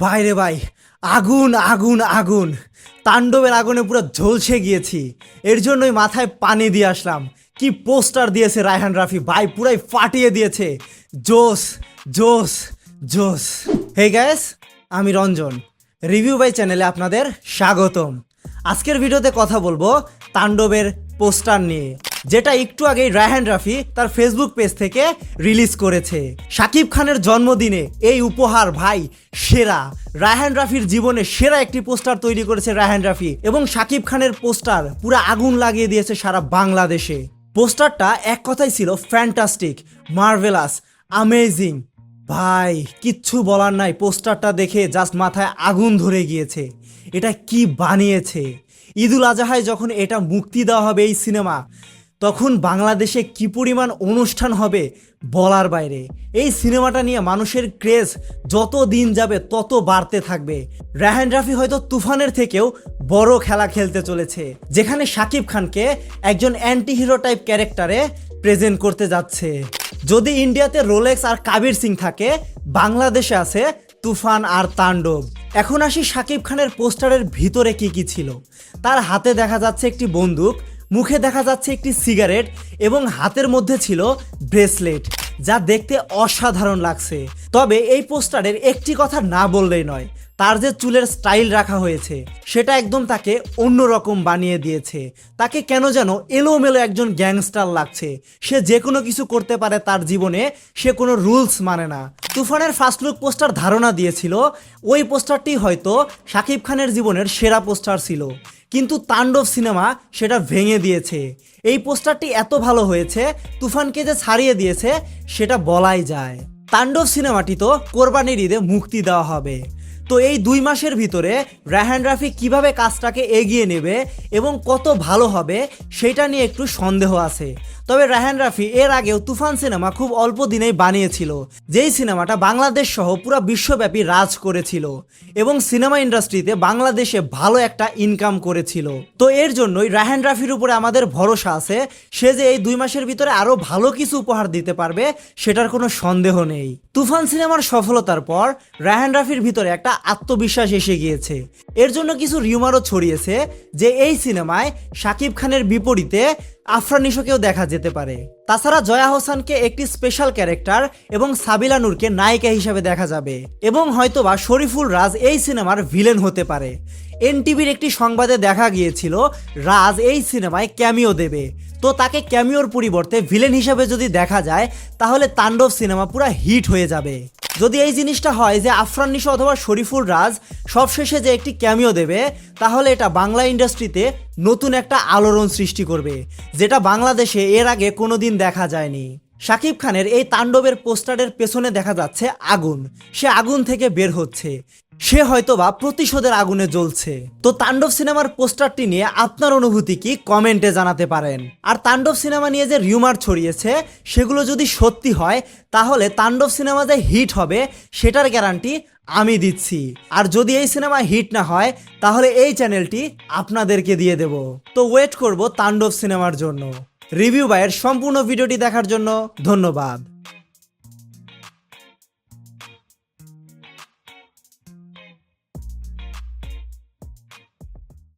বাইরে ভাই, আগুন আগুন আগুন। তাণ্ডবের আগুনে পুরো ঝলসে গিয়েছি। এর জন্যই মাথায় পানি দিয়ে আসলাম। কি পোস্টার দিয়েছে রায়হান রাফি? ভাই, পুরাই ফাটিয়ে দিয়েছে। জোস জোস জোস হে গ্যাস আমি রঞ্জন। রিভিউ বাই চ্যানেলে আপনাদের স্বাগতম। আজকের ভিডিওতে কথা বলব তাণ্ডবের পোস্টার নিয়ে। যেটা একটু আগেই রায়হান রাফি তার ফেসবুক পেজ থেকে রিলিজ করেছে। শাকিব খানের জন্মদিনে এই উপহার ভাই সেরা। রায়হান রাফির জীবনে সেরা একটি পোস্টার তৈরি করেছে রায়হান রাফি এবং শাকিব খানের পোস্টার পুরো আগুন লাগিয়ে দিয়েছে সারা বাংলাদেশে। পোস্টারটা এক কথাই ছিল ফ্যান্টাস্টিক মার্ভেলাস আমেজিং ভাই, কিচ্ছু বলার নাই, পোস্টারটা দেখে জাস্ট মাথায় আগুন ধরে গিয়েছে। এটা কি বানিয়েছে? ঈদুল আজহায় যখন এটা মুক্তি দেওয়া হবে এই সিনেমা তখন বাংলাদেশে কি পরিমাণ অনুষ্ঠান হবে বলার বাইরে। এই সিনেমাটা নিয়ে মানুষের ক্রেজ যত দিন যাবে তত বাড়তে থাকবে। রাহান রাফি হয়তো তুফানের থেকেও বড় খেলা খেলতে চলেছে, যেখানে শাকিব খানকে একজন অ্যান্টি হিরো টাইপ ক্যারেক্টারে প্রেজেন্ট করতে যাচ্ছে। যদি ইন্ডিয়াতে রোলেক্স আর কাবির সিং থাকে, বাংলাদেশে আছে তুফান আর তাণ্ডব। এখন আসি শাকিব খানের পোস্টারের ভিতরে কি কি ছিল। তার হাতে দেখা যাচ্ছে একটি বন্দুক মুখে দেখা যাচ্ছে একটি সিগারেট এবং হাতের মধ্যে ছিল ব্রেসলেট, যা দেখতে অসাধারণ লাগছে। তবে এই পোস্টারের একটি কথা না বললেই নয়, তার যে চুলের স্টাইল রাখা হয়েছে, সেটা একদম তাকে অন্যরকম বানিয়ে দিয়েছে। তাকে কেন যেন এলোমেলো একজন গ্যাংস্টার লাগছে, সে যে কোনো কিছু করতে পারে তার জীবনে, সে কোনো রুলস মানে না। তুফানের ফার্স্ট লুক পোস্টার ধারণা দিয়েছিল, ওই পোস্টারটি হয়তো শাকিব খানের জীবনের সেরা পোস্টার ছিল। কিন্তু তাণ্ডব সিনেমা সেটা ভেঙে দিয়েছে। এই পোস্টারটি এত ভালো হয়েছে, তুফানকে যে ছাড়িয়ে দিয়েছে, সেটা বলাই যায়। তাণ্ডব সিনেমাটি তো কোরবানির ঈদে মুক্তি দেওয়া হবে। তো এই দুই মাসের ভিতরে রায়হান রাফি কীভাবে কাজটাকে এগিয়ে নেবে এবং কত ভালো হবে সেটা নিয়ে একটু সন্দেহ আছে। তবে রায়হান রাফি এর আগেও তুফান সিনেমা খুব অল্প দিনেই বানিয়েছিল, যেই সিনেমাটা বাংলাদেশ সহ পুরো বিশ্বব্যাপী রাজ করেছিল এবং সিনেমা ইন্ডাস্ট্রিতে বাংলাদেশে ভালো একটা ইনকাম করেছিল। তো এর জন্যই রায়হান রাফির উপরে আমাদের ভরসা আছে, সে যে এই দুই মাসের ভিতরে আরও ভালো কিছু উপহার দিতে পারবে, সেটার কোনো সন্দেহ নেই। তুফান সিনেমার সফলতার পর রায়হান রাফির ভিতরে একটা আত্মবিশ্বাস এসে গিয়েছে। এর জন্য কিছু রিউমারও ছড়িয়েছে যে এই সিনেমায় শাকিব খানের বিপরীতে আফরান নিশোকেও দেখা যেতে পারে। তাছাড়া জয়া হোসেনকে একটি স্পেশাল ক্যারেক্টার এবং সাবিলা নূরকে নায়িকা হিসেবে দেখা যাবে এবং হয়তোবা শরীফুল রাজ এই সিনেমার ভিলেন হতে পারে। এনটিভির একটি সংবাদে দেখা গিয়েছিল, রাজ এই সিনেমায় ক্যামিও দেবে। তো তাকে ক্যামিওর পরিবর্তে ভিলেন হিসাবে যদি দেখা যায়, তাহলে তাণ্ডব সিনেমা পুরো হিট হয়ে যাবে। যদি এই জিনিসটা হয় যে আফরান নিশো অথবা শরীফুল রাজ সবশেষে যে একটি ক্যামিও দেবে, তাহলে এটা বাংলা ইন্ডাস্ট্রিতে নতুন একটা আলোড়ন সৃষ্টি করবে, যেটা বাংলাদেশে এর আগে কোনো দিন দেখা যায়নি। শাকিব খানের এই তাণ্ডবের পোস্টারের পেছনে দেখা যাচ্ছে আগুন। সে আগুন থেকে বের হচ্ছে। সে হয়তোবা প্রতিশোধের আগুনে জ্বলছে। তো তাণ্ডব সিনেমার পোস্টারটি নিয়ে আপনার অনুভূতি কি কমেন্টে জানাতে পারেন। আর তাণ্ডব সিনেমা নিয়ে যে রিউমার ছড়িয়েছে, সেগুলো যদি সত্যি হয়, তাহলে তাণ্ডব সিনেমা যে হিট হবে, সেটার গ্যারান্টি আমি দিচ্ছি। আর যদি এই সিনেমা হিট না হয়, তাহলে এই চ্যানেলটি আপনাদেরকে দিয়ে দেব। তো ওয়েট করব তাণ্ডব সিনেমার জন্য। রিভিউ বাইয়ের সম্পূর্ণ ভিডিওটি দেখার জন্য ধন্যবাদ।